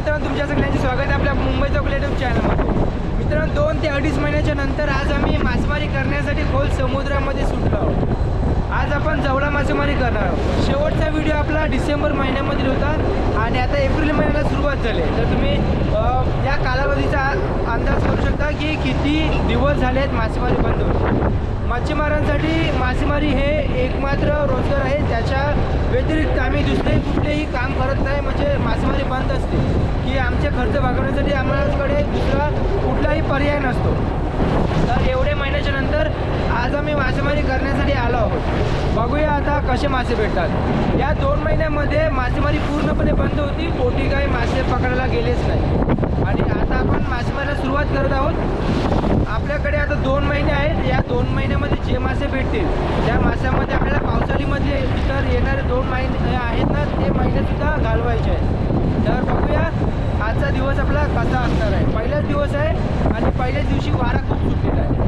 मित्रांनो तुमच्या सगळ्यांचे स्वागत आहे आपल्या मुंबई चौक युट्यूब चॅनलमध्ये मित्रांनो दोन ते अडीच महिन्याच्या नंतर आज आम्ही मासेमारी करण्यासाठी खोल समुद्रामध्ये सुटलो आहोत. आज आपण जवळा मासेमारी करणार आहोत. शेवटचा व्हिडिओ आपला डिसेंबर महिन्यामधील होता आणि आता एप्रिल महिन्याला सुरुवात झाली तर तुम्ही या कालावधीचा अंदाज करू शकता की किती दिवस झाले आहेत मासेमारी बंद होऊन मच्छीमारांसाठी मासेमारी हे एकमात्र रोजगार आहे. त्याच्या व्यतिरिक्त आम्ही दुसरे कुठलेही काम करत नाही. म्हणजे मासेमारी बंद असते. की आमचे खर्च भागवण्यासाठी आम्हालाकडे दुसरा कुठलाही पर्याय नसतो. तर एवढे महिन्याच्या नंतर आज आम्ही मासेमारी करण्यासाठी आलो आहोत. बघूया आता कसे मासे भेटतात. या दोन महिन्यामध्ये मासेमारी पूर्णपणे बंद होती. बोटी काही मासे पकडायला गेलेच नाही. आणि आता आपण मासेमारीला सुरुवात करत आहोत. दोन महिने आहेत. या दोन महिन्यामध्ये जे मासे भेटतील त्या माशामध्ये आपल्याला पावसाळीमध्ये तर येणारे दोन महिने आहेत ना ते महिनेसुद्धा घालवायचे आहेत. तर बघूया आजचा दिवस आपला कसा असणार आहे. पहिलाच दिवस आहे आणि पहिल्याच दिवशी वारा खूप सुटलेला आहे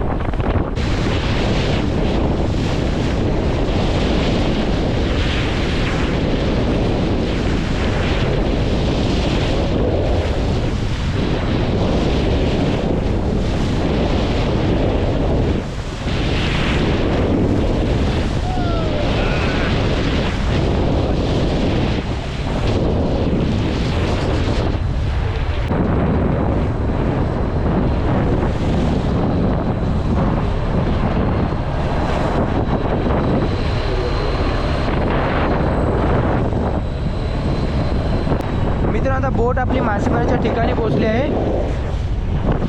मित्रांनो आता बोट आपली मासेमारीच्या ठिकाणी पोचली आहे.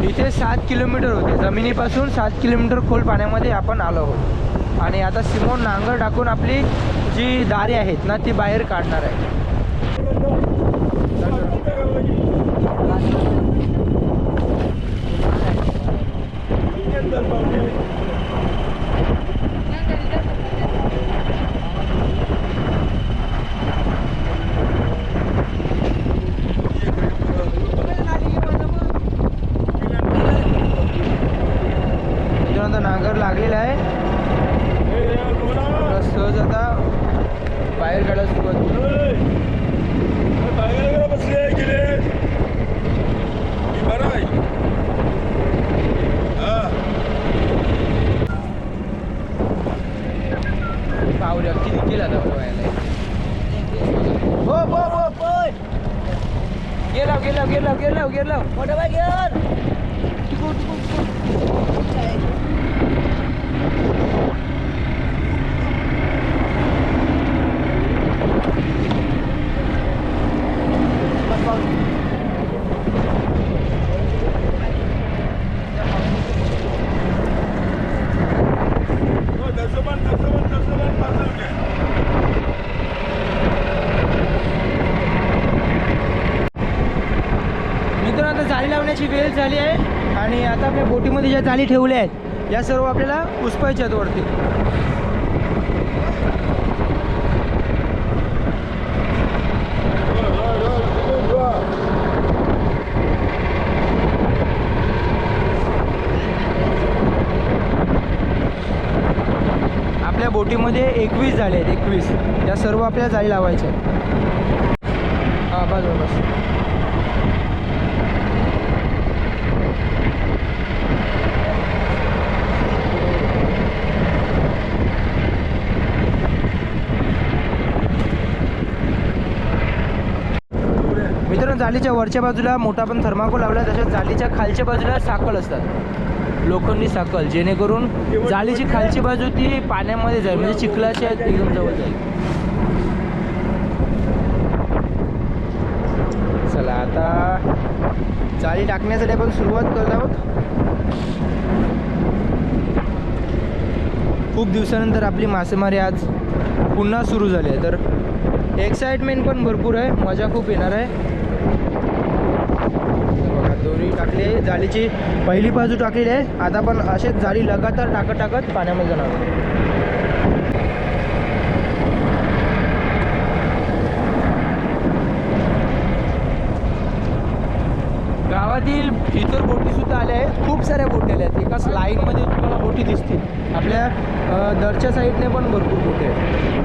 इथे सात किलोमीटर होते. जमिनीपासून सात किलोमीटर खोल पाण्यामध्ये आपण आलो आहोत. आणि आता सिमोन नांगर टाकून आपली जी दारे आहेत ना ती बाहेर काढणार आहे मित्रांनो आता नांगर लागलेला आहे थोडा सहज आता बाहेर काढायला सुरुवात केली. पावऱ्या किती केला आता व्हायला हो हो हो पण गेला गेला गेला गेला गेला मोठा बाय गेल मित्रांनो आता वेळ झाली आहे आणि आता आपल्या बोटीमध्ये ज्या जाळी ठेवल्या आहेत या सर्व आपल्याला पुसपायच्या आहेत वरती. आपल्या बोटीमध्ये एकवीस झाले आहेत एकवीस. या सर्व आपल्याला जाळी लावायच्या आहेत. हां बस बस. बस जाळीच्या वरच्या बाजूला मोठा पण थर्माकोल लावला तसेच जाळीच्या खालच्या बाजूला साकल असतात. लोखंडी साकल जेणेकरून जाळीची खालची बाजू ती पाण्यामध्ये जाईल म्हणजे चिखलाच्या एकदम जवळ जाईल. चला आता जाळी टाकण्यासाठी आपण सुरुवात करत आहोत. खूप दिवसानंतर आपली मासेमारी आज पुन्हा सुरू झाली आहे. तर एक्साइटमेंट पण भरपूर आहे मजा खूप येणार आहे. जाळीची पहिली बाजू टाकलेली आहे. आता पण असेच जाळी लगातार टाकत टाकत पाण्यामध्ये जाणार गावातील इतर बोटी सुद्धा आल्या आहेत. खूप साऱ्या बोटी आल्या आहेत. एकाच लाईनमध्ये तुम्हाला बोटी दिसतील. आपल्या दरच्या साईडने पण भरपूर बोटी आहेत.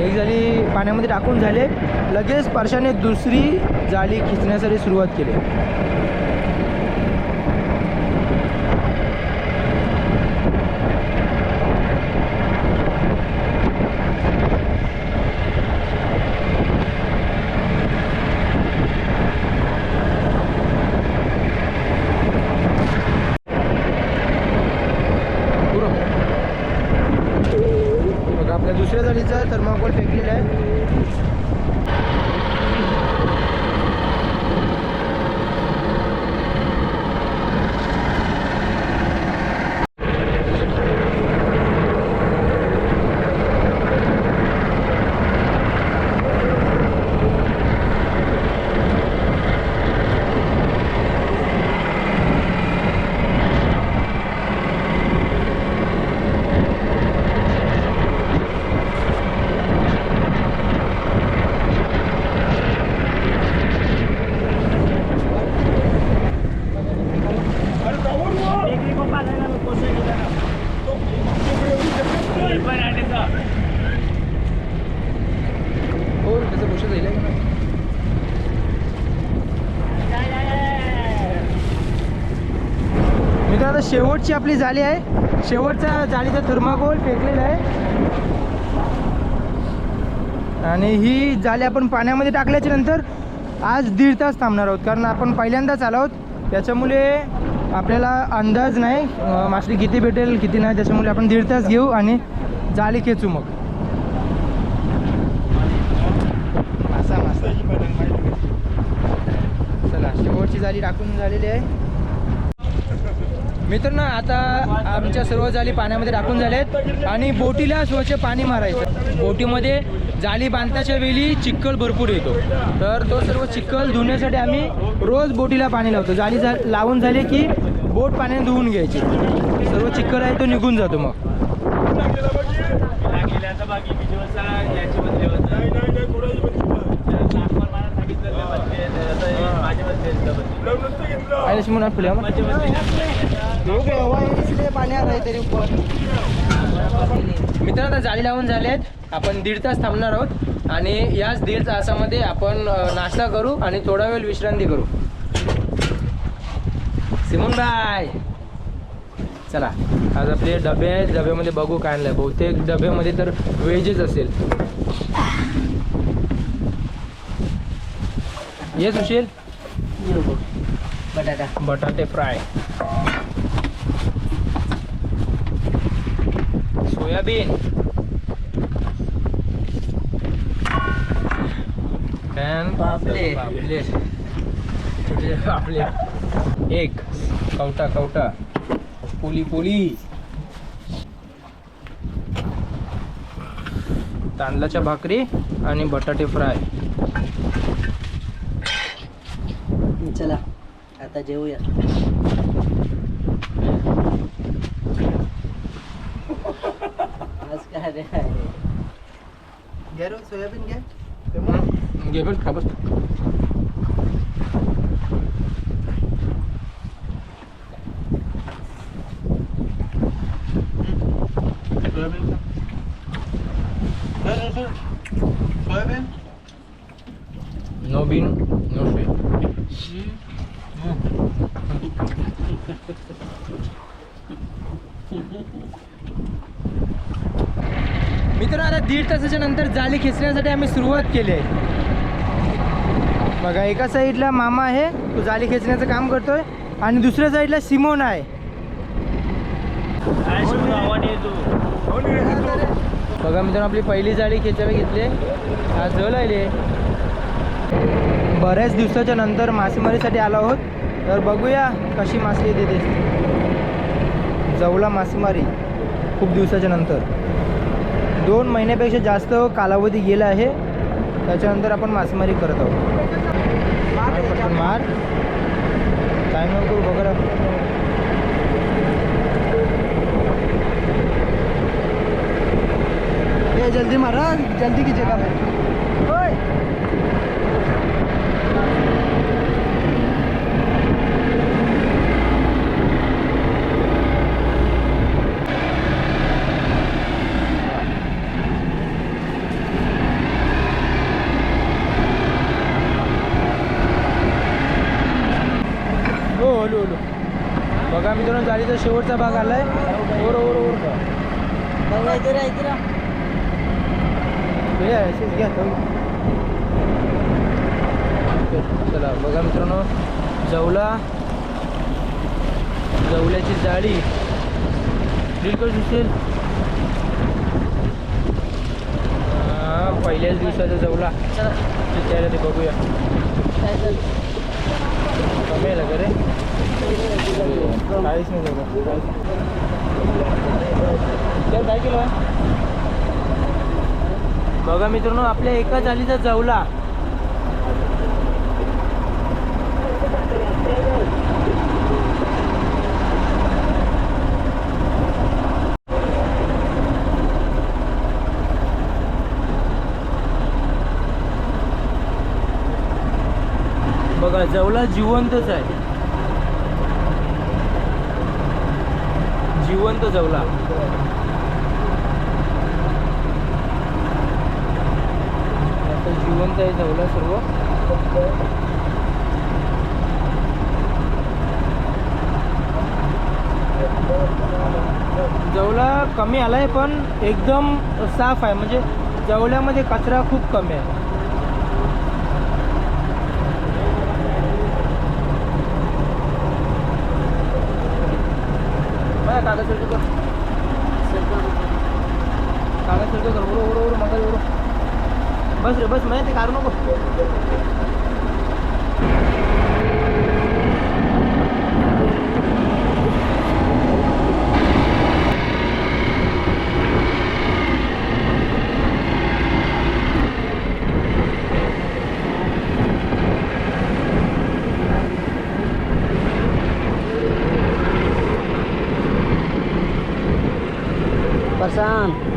एक झाली पाण्यामध्ये टाकून झाले लगेच स्पर्शाने दुसरी जाळी खिचण्यासाठी सुरुवात केली पुरं. बघा आपल्या दुसऱ्या जाळीचा थर्माकोल फेकलेला आहे हो त्याचं गोष्ट जाईल का नाही मित्रांनो आता शेवटची आपली जाळी आहे. शेवटचा जाळीचा थर्माकोल फेकलेला आहे. आणि ही जाळी आपण पाण्यामध्ये टाकल्याच्या नंतर आज दीड तास थांबणार आहोत. कारण आपण पहिल्यांदाच आलो आहोत. त्याच्यामुळे आपल्याला अंदाज नाही. अं, मासळी किती भेटेल किती नाही त्याच्यामुळे आपण दीड तास घेऊ आणि जाळी खेचू मग. मासा मासा चला शेवटची जाळी टाकून झालेली आहे. मित्रांनो आता आमच्या सर्व जाळी पाण्यामध्ये टाकून झाल्यात आणि बोटीला स्वच्छ पाणी मारायचं. बोटीमध्ये जाळी बांधण्याच्या वेळी चिखल भरपूर येतो. तर तो सर्व चिखल धुण्यासाठी आम्ही रोज बोटीला पाणी लावतो. जाळी झा लावून झाली की बोट पाण्याने धुवून घ्यायची. सर्व चिखल आहे तो निघून जातो मग. म्हणा फुल्या. मित्रांनो आता जाळी लावून झाले आहेत आपण दीड तास थांबणार आहोत आणि याच दीड तासामध्ये आपण नाश्ता करू आणि थोडा वेळ विश्रांती करू. सिमून बाय चला. आज आपले डबे आहेत. डब्यामध्ये बघू काय आणलंय. बहुतेक डब्यामध्ये तर व्हेजच असेल. ये सुशील. बटाटा. बटाटे फ्राय. सोयाबीन. पापलेट. पापलेट. पापलेट. एक. कवटा कवटा. पोली पोली. तांदळाच्या भाकरी आणि बटाटे फ्राय. चला आता जेवूया आज काय रे घ्या रे सोयाबीन घ्या घे बस खा बस नो बीन नो शे मित्रांनो आता दीड तासाच्या नंतर जाळी खेचण्यासाठी आम्ही सुरुवात केली आहे. बघा एका साईडला मामा आहे तो जाळी खेचण्याचं काम करतोय आणि दुसऱ्या साईडला सिमोन आहे. बघा मित्रांनो आपली पहिली जाळी खेचायला घेतली आहे. आज जल आहे. बऱ्याच दिवसाच्या नंतर मासेमारीसाठी आलो आहोत. तर बघूया कशी मासे येते ते. जवला मासेमारी खूप दिवसाच्या नंतर. दोन महिन्यापेक्षा जास्त कालावधी गेला आहे. त्याच्यानंतर आपण मासेमारी करत आहोत. मार काय मार. टाईम नको करू बघा. ये जल्दी मारा जल्दी की जगह में ओए बघा मित्रांनो जाळीचा शेवटचा भाग आलाय. ओर ओर ओर. आहे, घ्या. चला बघा मित्रांनो. जवला जवल्याची जाळी. करू दिसेल. हा, पहिल्याच दिवसाचा जवला. तिथे आलं ते बघूया. कमी आलं का रे? काहीच नाही जवळ काय किलो आहे बघा मित्रांनो आपल्या एका जालीचा जवला. बघा जवला जिवंतच आहे. जिवंत जवला आता जिवंत आहे जवला सर्व. जवला कमी आलाय पण एकदम साफ आहे. म्हणजे जवल्यामध्ये कचरा खूप कमी आहे. बघा कागद सरकं कर. कागद सरकं कर. बरोबर बरोबर मग बरोबर बस रे बस माहिती ते काढू नको. प्रशांत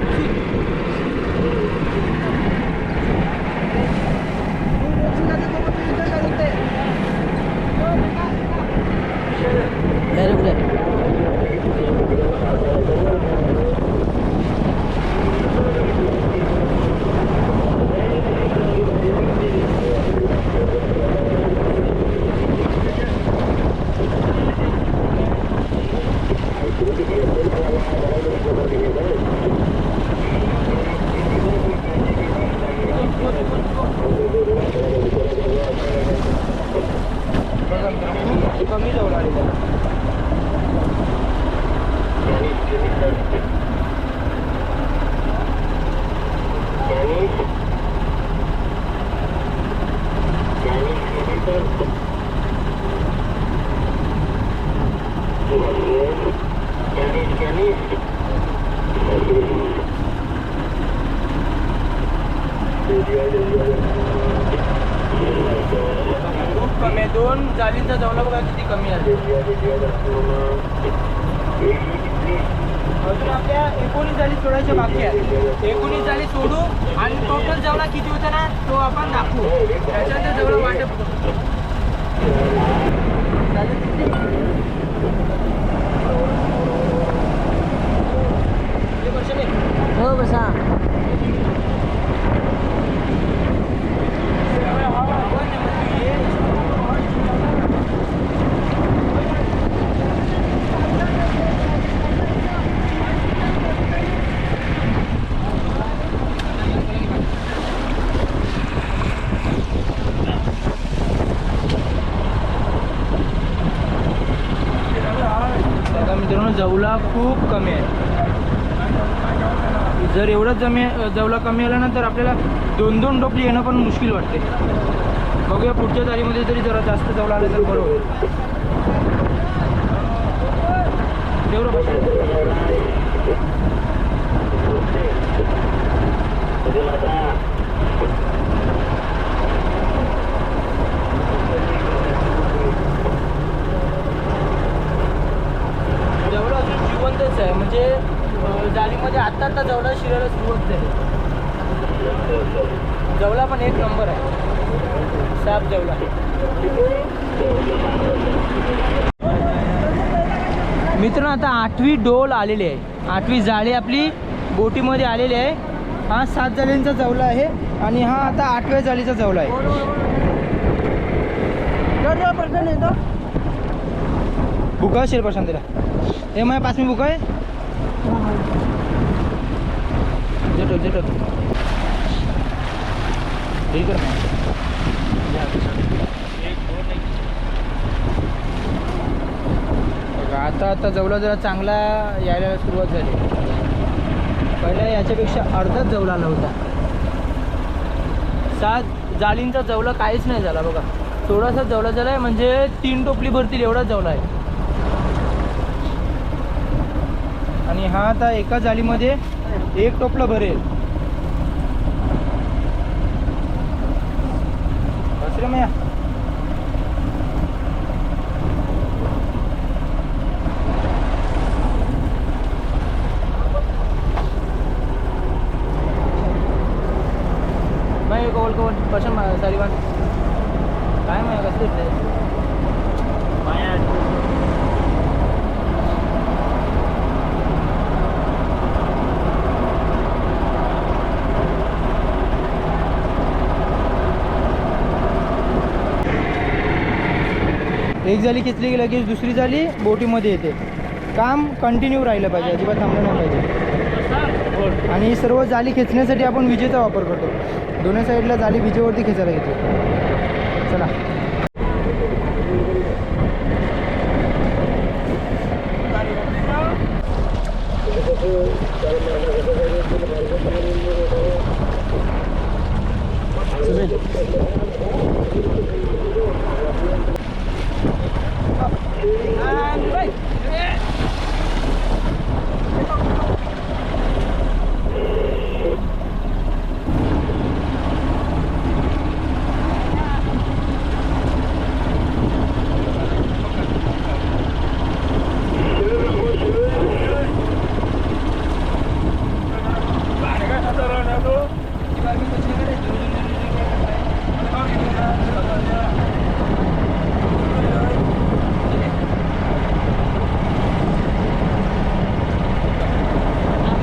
बघा मित्रांनो, खूप कमी जवळ आलेलं आहे खूप कमी आहे. दोन जालींचा जवळ बघा किती कमी आहे. अजून आपल्या एकोणीस जाली सोडायच्या बाकी आहेत. एकोणीस जाली सोडू आणि टोटल जेवढा किती होता ना तो आपण दाखवू त्याच्यानंतर जेवढं वाटप करू हे वर्ष नाही. हो प्रशांत जवला खूप कमी आहे. जर एवढंच जमी जवला कमी आला ना तर आपल्याला दोन दोन टोपली येणं पण मुश्किल वाटते. बघूया पुढच्या तारीमध्ये जरी जरा जास्त जवला आलं तर बरं होईल. तेवढं बसेल जिवंतच आहे. म्हणजे जाळीमध्ये आत्ता आता जवळा शिरायला सुरुवात झाली. जवळा पण एक नंबर आहे. साप जवळा. मित्रांनो आता आठवी डोल आलेली आहे. आठवी जाळी आपली बोटीमध्ये आलेली आहे. हा सात जाळींचा जवला आहे आणि हा आता आठव्या जाळीचा जवला आहे. प्रशांत येतो बुका प्रशांतीला हे माझ्या पाच मी बुका आहे जेटो जेटो ठीक आहे बघा, आता आता जवळ जरा चांगला यायला सुरुवात झाली पहिला याच्यापेक्षा अर्धाच जवळ आला होता सात जाळींचा जवळ काहीच नाही झाला बघा थोडासा जवळ झाला आहे म्हणजे तीन टोपली भरतील एवढाच जवळ आहे आणि हा आता एका जाळीमध्ये एक टोपलं भरेल. बस रे मैया मैं कौल पसंद सारी बात काय माया कसं भेटलंय एक झाली खेचली की लगेच दुसरी झाली बोटीमध्ये येते. काम कंटिन्यू राहिलं पाहिजे अजिबात थांबलं नाही पाहिजे. आणि ही सर्व जाळी खेचण्यासाठी आपण विजेचा वापर करतो. दोन्ही साईडला जाळी विजेवरती खेचायला घेतो चला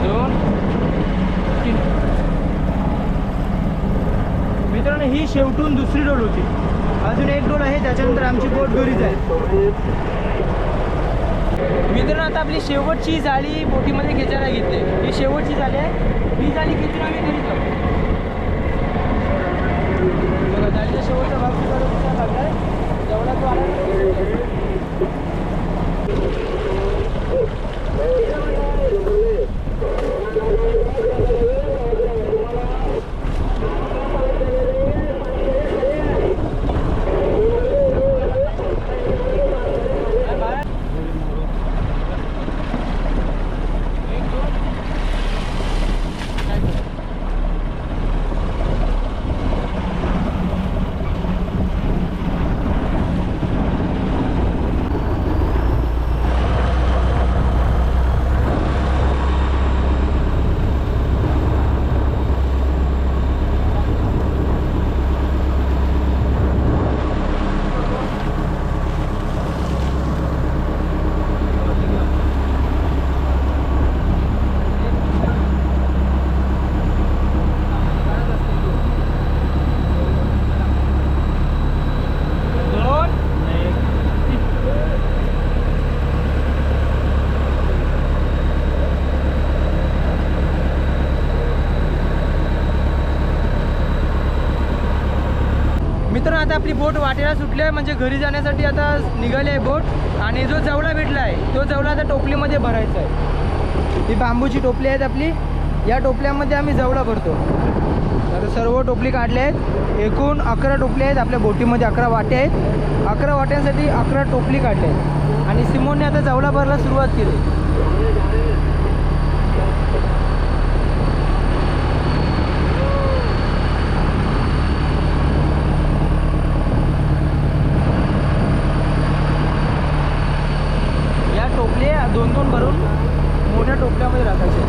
दोन तीन मित्रांनो ही शेवटून दुसरी डोल होती. अजून एक डोल आहे त्याच्यानंतर आमची बोट घरी जाईल मित्रांनो आता आपली शेवटची जाळी बोटीमध्ये खेचायला घेतली ही शेवटची जाळी आहे. ही जाळी खेचून आम्ही घरी जाऊ? बघा जाळीचा शेवटचा भाग सुद्धा दिसायला लागलाय तो आला दोन मित्रांनो आता आपली बोट वाटेला सुटली आहे. म्हणजे घरी जाण्यासाठी आता निघाली आहे बोट. आणि जो जवळा भेटला आहे तो जवळा आता टोपलीमध्ये भरायचा आहे. ही बांबूची टोपली आहेत आपली. या टोपल्यामध्ये आम्ही जवळा भरतो. तर सर्व टोपली काढल्या आहेत. एकूण अकरा टोपली आहेत. आपल्या बोटीमध्ये अकरा वाटे आहेत. अकरा वाट्यांसाठी अकरा टोपली काढल्या आहेत. आणि सिमोनने आता जवळा भरायला सुरुवात केली या टोपल्या दोन दोन भरून मोठ्या टोपल्यामध्ये राखायचे.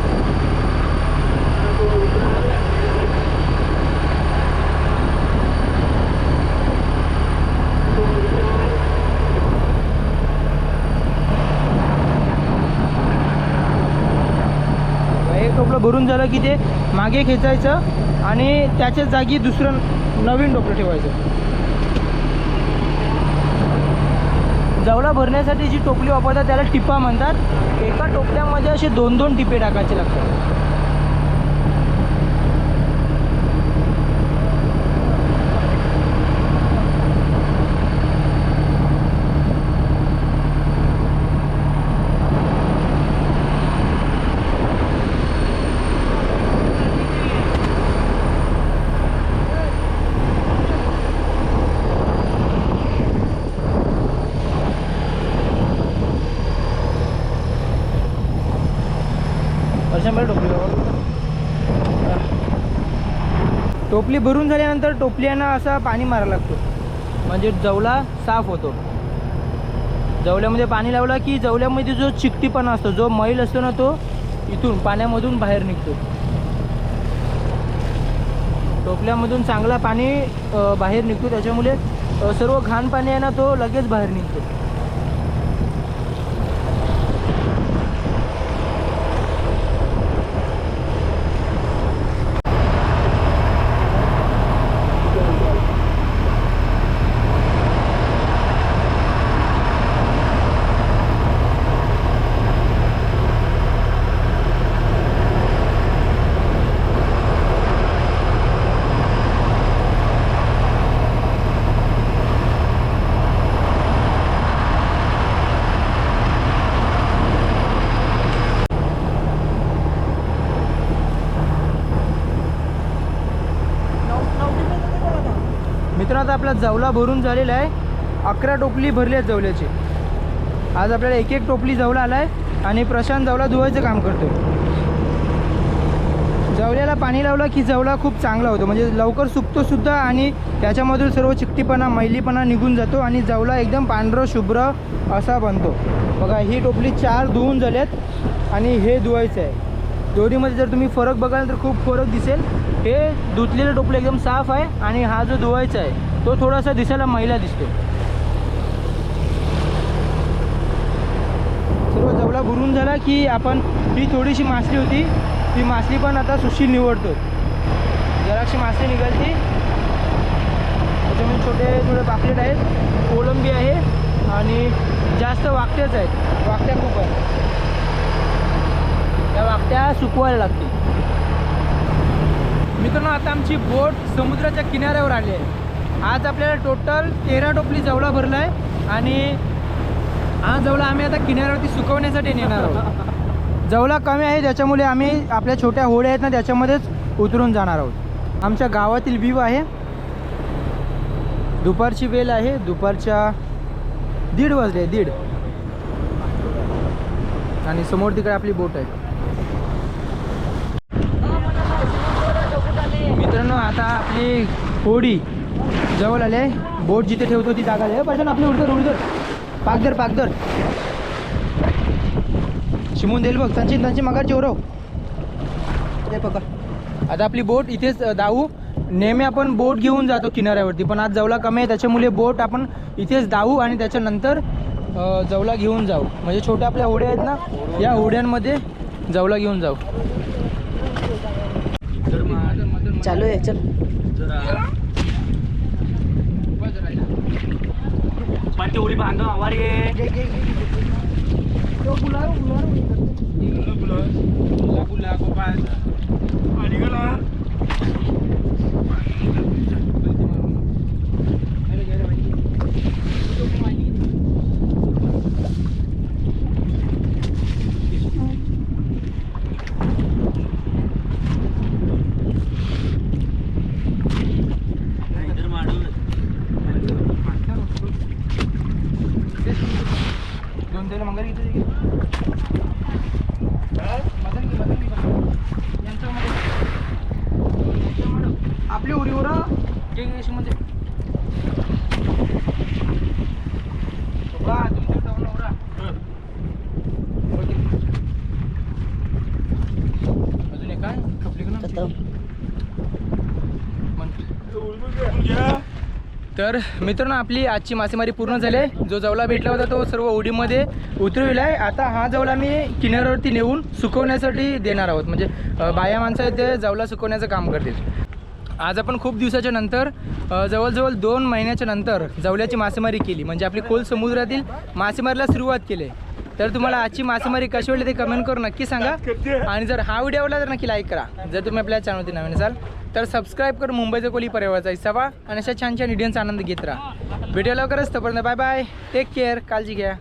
एक टोपलं भरून झालं की ते मागे खेचायचं आणि त्याच्याच जागी दुसरं नवीन टोपलं ठेवायचं. जवळा भरण्यासाठी जी टोपली वापरतात त्याला टिपा म्हणतात. एका टोपल्यामध्ये असे दोन दोन टिपे टाकायचे लागतात. टोपली भरून झाल्यानंतर टोपलीनं असा पाणी मारायला लागतो. म्हणजे जवला साफ होतो. जवल्यामध्ये पाणी लावला की जवल्यामध्ये जो चिकटीपणा असतो जो मैल असतो ना तो इथून पाण्यामधून बाहेर निघतो. टोपल्यामधून चांगला पाणी बाहेर निघतो. त्याच्यामुळे सर्व घाण पाणी आहे ना तो लगेच बाहेर निघतो. आपला जवला भरून झालेला आहे. अकरा टोपली भरली आहेत जवल्याची. आज आपल्याला एक एक टोपली जवला आला आहे आणि प्रशांत जवला धुवायचं काम करतो जवल्याला पाणी लावलं की जवला खूप चांगला होतो. म्हणजे लवकर सुकतोसुद्धा आणि त्याच्यामधून सर्व चिकटीपणा मैलीपणा निघून जातो आणि जवला एकदम पांढरं शुभ्र असा बनतो. बघा ही टोपली चार धुवून झाल्यात आणि हे धुवायचं आहे दोन्हीमध्ये जर तुम्ही फरक बघाल तर खूप फरक दिसेल. हे धुतलेलं टोपलं एकदम साफ आहे आणि हा जो धुवायचा आहे तो थोडासा दिसायला महिला दिसतो सर्व जवळा भरून झाला की आपण ही थोडीशी मासली होती. ती मासली पण आता सुशील निवडतो जराशी मासली निघालती. त्याच्यामध्ये छोटे थोडे पापलेट आहेत. कोलंबी आहे आणि जास्त वाकट्याच आहेत. वाकट्या खूप आहेत. त्या वाकट्या सुकवायला लागतील. मित्रांनो आता आमची बोट समुद्राच्या किनाऱ्यावर आली आहे. आज आपल्याला टोटल तेरा टोपली जवळा भरला आहे आणि हा जवळा आम्ही आता किनाऱ्यावरती सुकवण्यासाठी नेणार आहोत. जवळा कमी आहे ज्याच्यामुळे आम्ही आपल्या छोट्या होड्या आहेत ना त्याच्यामध्येच उतरून जाणार आहोत. आमच्या गावातील व्ह्यू आहे. दुपारची वेळ आहे दुपारच्या दीड वाजले दीड. आणि समोर तिकडे आपली बोट आहे. मित्रांनो आता आपली होडी जवळ आले बोट जिथे ठेवतो ती जागा आहे. पाहिजे आपली उडतर उडतर पाकदर पाकदर शिमून देईल बघ. त्यांची त्यांची मगाची ओरव ते पकड. आता आपली बोट इथेच दावू नेहमी आपण बोट घेऊन जातो किनाऱ्यावरती पण आज जवला कमी आहे. त्याच्यामुळे बोट आपण इथेच दावू आणि त्याच्यानंतर जवला घेऊन जाऊ. म्हणजे छोट्या आपल्या होड्या आहेत ना या होड्यांमध्ये जवला घेऊन जाऊ. चालू आहे चल. पाठी उडी बांधव आवार ये तर मित्रांनो आपली आजची मासेमारी पूर्ण झाली आहे. जो जवला भेटला होता तो सर्व ओढीमध्ये उतरविला आहे. आता हा जवला मी किनाऱ्यावरती नेऊन सुकवण्यासाठी देणार आहोत. म्हणजे बाया माणसं आहेत ते जवला सुकवण्याचं काम करतील. आज आपण खूप दिवसाच्या नंतर जवळजवळ दोन महिन्याच्या नंतर जवल्याची मासेमारी केली. म्हणजे आपली खोल समुद्रातील मासेमारीला सुरुवात केली तर तुम्हाला आजची मासेमारी कशी वाटली ते कमेंट करून नक्की सांगा. आणि जर हा व्हिडिओ आवडला तर नक्की लाईक करा. जर तुम्ही आपल्या चॅनलवरती नवीन असाल तर सबस्क्राईब करून मुंबईचा कोली परिवाराचा हिस्सा सवा आणि अशा छान छान व्हिडिओचा आनंद घेत राहा. व्हिडिओ लवकरच तोपर्यंत बाय बाय टेक केअर काळजी घ्या.